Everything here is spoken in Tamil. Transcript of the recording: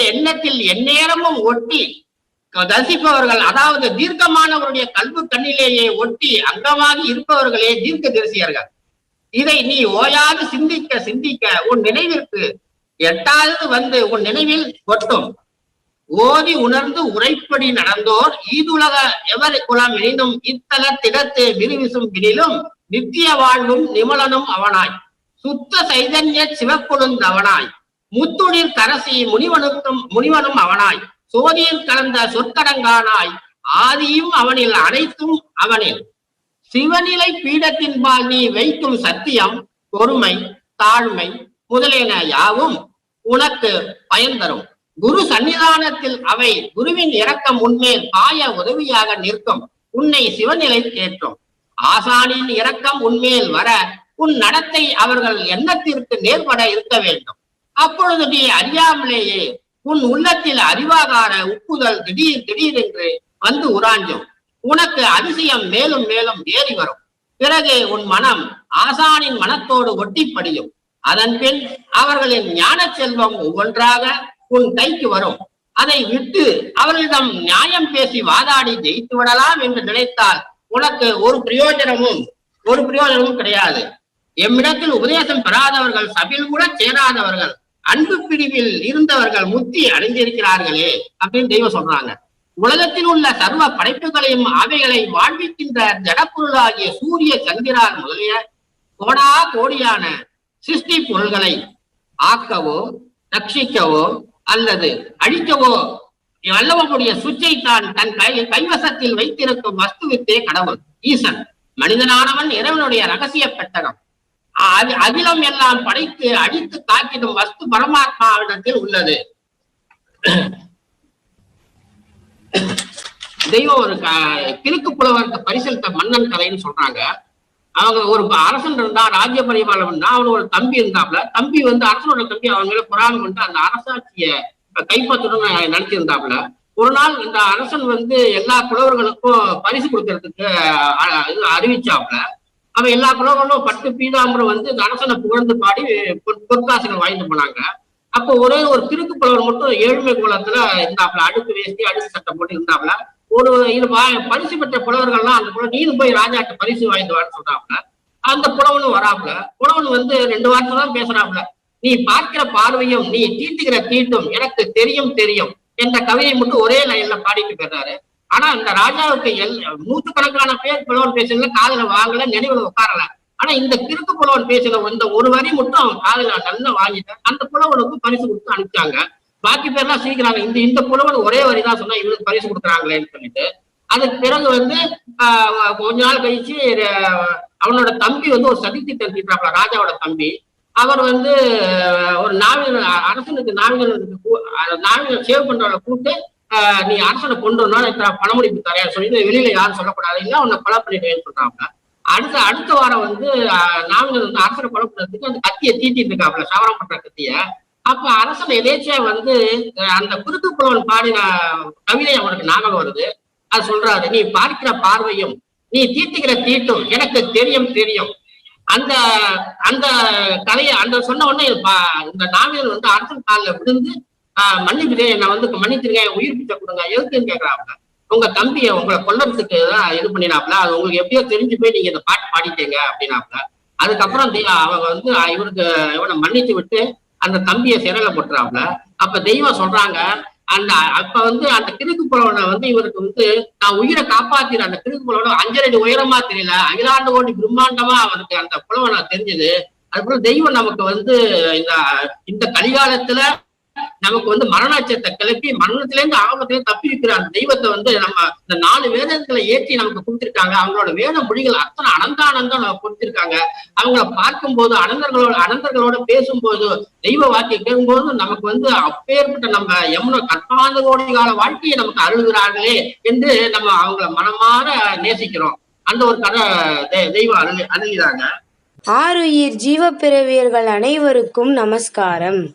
எண்ணத்தில் எந்நேரமும் ஒட்டி தரிசிப்பவர்கள் அதாவது தீர்க்கமானவருடைய கல்வி கண்ணிலேயே ஒட்டி அங்கமாகி இருப்பவர்களே தீர்க்க தரிசியர்கள் இதை நீ ஓயாது சிந்திக்க சிந்திக்க உன் நினைவிற்கு எட்டாவது வந்து உன் நினைவில் கொட்டும். ஓதி உணர்ந்து உரைப்படி நடந்தோர் ஈதுலக எவர் குலம் எனினும் இத்தல திடத்து விரிவிசும் வினிலும் நித்திய வாழ்வும் நிமலனும் அவனாய். சுத்த சைதன்ய சிவக்குழுந்தவனாய். முத்துளிர் தரசி முனிவனுக்கும் முனிவனும் அவனாய். சோதியில் கலந்த சொற்கடங்கானாய். ஆதியும் அவனில் அனைத்தும் அவனில். சிவநிலை பீடத்தின்பால் நீ வைக்கும் சத்தியம் பொறுமை தாழ்மை முதலியன யாவும் உனக்கு பயன் தரும். குரு சன்னிதானத்தில் அவை குருவின் இரக்கம் உன்மேல் பாய உதவியாக நிற்கும். உன்னை சிவநிலை தேற்றும் ஆசானின் இரக்கம் உன்மேல் வர உன் நடத்தை அவர்கள் எண்ணத்திற்கு நேர்பட இருக்க வேண்டும். அப்பொழுது நீ அறியாமலேயே உன் உள்ளத்தில் அறிவாகார உப்புதல் திடீர் திடீரென்று வந்து உராஞ்சும். உனக்கு அதிசயம் மேலும் மேலும் ஏறி வரும். பிறகு உன் மனம் ஆசானின் மனத்தோடு ஒட்டி படியும். அதன் பின் அவர்களின் ஞான செல்வம் ஒவ்வொன்றாக உன் கைக்கு வரும். அதை விட்டு அவர்களிடம் நியாயம் பேசி வாதாடி ஜெயித்து விடலாம் என்று நினைத்தால் உனக்கு ஒரு பிரயோஜனமும் ஒரு பிரயோஜனமும் கிடையாது. எம்மிடத்தில் உபதேசம் பெறாதவர்கள் சபையில் கூட சேராதவர்கள் அன்பு பிரிவில் இருந்தவர்கள் முத்தி அடைந்திருக்கிறார்களே அப்படின்னு தெய்வம் சொல்றாங்க. உலகத்தில் உள்ள சர்வ படைப்புகளையும் அவைகளை வாழ்விக்கின்ற ஜடப்பொருளாகிய சூரிய சந்திரார் முதலிய கோடா கோடியான சிருஷ்டி பொருள்களை ஆக்கவோ ரட்சிக்கவோ அல்லது அழிக்கவோ வல்லவனுடைய சுச்சை தான் தன் கை கைவசத்தில் வைத்திருக்கும் வஸ்துவித்தே கடவுள் ஈசன். மனிதனானவன் இறைவனுடைய ரகசிய பெட்டகம். அகிலம் எல்லாம் படைத்து அடித்து காக்கிடும் வஸ்து பரமாத்மாவிடத்தில் உள்ளது. தெய்வம் ஒரு க- கிழக்கு புலவருக்கு பரிசளித்த மன்னன் கதைன்னு சொல்றாங்க. அவங்க ஒரு அரசன் இருந்தா ராஜ்ய பரிபாலம் இருந்தா அவனுக்கு ஒரு தம்பி இருந்தாப்ல தம்பி வந்து அரசனோட தம்பி அவங்க மேல புராணம் வந்து அந்த அரசாட்சிய கைப்பற்றணும்னு நினைச்சிருந்தாப்ல. ஒரு நாள் இந்த அரசன் வந்து எல்லா புலவர்களுக்கும் பரிசு கொடுக்கறதுக்கு இது அறிவிச்சாப்ல. அவன் எல்லா புலவர்களும் பட்டு பீதாம்பரம் வந்து அரசனை புகழ்ந்து பாடி பொற்- பொற்காசுகள் போனாங்க. அப்போ ஒரே ஒரு திருக்கு புலவர் மட்டும் ஏழ்மை குலத்துல இருந்தாப்ல அடுக்கு வேஷ்டி அடுக்கு சட்டை போட்டு இருந்தாப்ல ஒரு இது பரிசு பெற்ற புலவர்கள்லாம் அந்த புலவர் நீனு போய் ராஜாட்ட பரிசு வாய்ந்து வான்னு சொல்றாப்ல அந்த புலவனும் வராப்ல புலவன் வந்து ரெண்டு வார்த்தை தான் பேசுறாப்ல நீ பார்க்கிற பார்வையும் நீ தீட்டுகிற தீட்டும் எனக்கு தெரியும் தெரியும் என்ற கவிதை மட்டும் ஒரே லைன்ல பாடிட்டு போயிடுறாரு. ஆனா அந்த ராஜாவுக்கு எல் நூற்றுக்கணக்கான பேர் புலவன் பேசுறதுல காதல வாங்கல நினைவுல உட்காரல. ஆனா இந்த கிறுக்கு புலவன் பேசின இந்த ஒரு வரி மட்டும் அவன் காதல நல்லா வாங்கிட்டான் அந்த புலவனுக்கு பரிசு கொடுத்து அனுப்பிச்சாங்க. பாக்கி பேர்லாம் சீக்கிறாங்க இந்த இந்த புலவன் ஒரே வரி தான் சொன்னா இவனுக்கு பரிசு கொடுக்குறாங்களேன்னு சொல்லிட்டு. அதுக்கு பிறகு வந்து கொஞ்ச நாள் கழிச்சு அவனோட தம்பி வந்து ஒரு சதி திட்டம் ராஜாவோட தம்பி. அவர் வந்து ஒரு நாவின அரசனுக்கு நாவினருக்கு நாவினர் சேவ் பண்றவங்களை கூப்பிட்டு நீ அரசனை கொண்டு வரணும் இத்தனை பணமுடிப்பு தரையா சொல்லிட்டு வெளியில யாரும் சொல்லக்கூடாது. இல்ல உன்னை கொலை பண்ணிடுவேன்னு சொல்றாங்க அடுத்த அடுத்த வாரம் வந்து ஆஹ், வந்து அரசனை கொலை பண்றதுக்கு அந்த கத்தியை தீட்டிட்டு இருக்காப்ல சவரம் பண்ற கத்திய. அப்ப அரசன் எதேச்சியா வந்து அந்த குறுக்கு புலவன் பாடின கவிதை அவனுக்கு ஞாபகம் வருது. அது சொல்றாரு நீ பார்க்கிற பார்வையும் நீ தீட்டுகிற தீட்டும் எனக்கு தெரியும் தெரியும். அந்த அந்த கதையை அந்த சொன்ன உடனே பா- இந்த நாவியல் வந்து அரசன் காலில் விழுந்து ஆஹ், மன்னிப்புதே என்னை வந்து மன்னிச்சிருங்க உயிர் பிச்சை கொடுங்க எதுக்குன்னு கேக்குறாங்க உங்க தம்பியை உங்களை கொல்லறதுக்கு இது பண்ணினாப்ல அது உங்களுக்கு எப்படியோ தெரிஞ்சு போய் நீங்க இந்த பாட்டு பாடிட்டீங்க அப்படின்னாப்ல. அதுக்கப்புறம் அவங்க வந்து இவருக்கு இவனை மன்னிச்சு விட்டு அந்த தம்பியை சிறையில போட்டுறாப்ல. அப்ப தெய்வம் சொல்றாங்க அந்த அப்ப வந்து அந்த கிறுக்கு புலவனை வந்து இவருக்கு வந்து நான் உயிரை காப்பாத்தின அந்த கிறுக்கு புலவனை அஞ்சரை உயரமா தெரியல அகிலாண்டு கோடி பிரம்மாண்டமா அவனுக்கு அந்த புலவனை தெரிஞ்சது. அதுக்கப்புறம் தெய்வம் நமக்கு வந்து இந்த இந்த கலிகாலத்துல நமக்கு வந்து மரணாச்சத்தை கிளப்பி மரணத்திலேருந்து ஆபத்திலேருந்து தப்பி வைக்கிற அந்த தெய்வத்தை வந்து நம்ம இந்த நாலு வேதங்களை ஏற்றி நமக்கு கொடுத்திருக்காங்க. அவங்களோட வேத மொழிகள் அத்தனை அனந்தானந்தம் நம்ம கொடுத்திருக்காங்க. அவங்கள பார்க்கும்போது அனந்தர்களோட அனந்தர்களோட பேசும்போது தெய்வ வாக்கியம் கேட்கும்போது நமக்கு வந்து அப்பேற்பட்ட நம்ம எம்மனோ கற்பாந்த கோடி கால வாழ்க்கையை நமக்கு அருள்கிறார்களே என்று நம்ம அவங்கள மனமாற நேசிக்கிறோம். அந்த ஒரு கதை தெ- தெய்வம் அருள் அருளிதாங்க ஆறுயிர் ஜீவப்பிறவியர்கள் அனைவருக்கும் நமஸ்காரம்.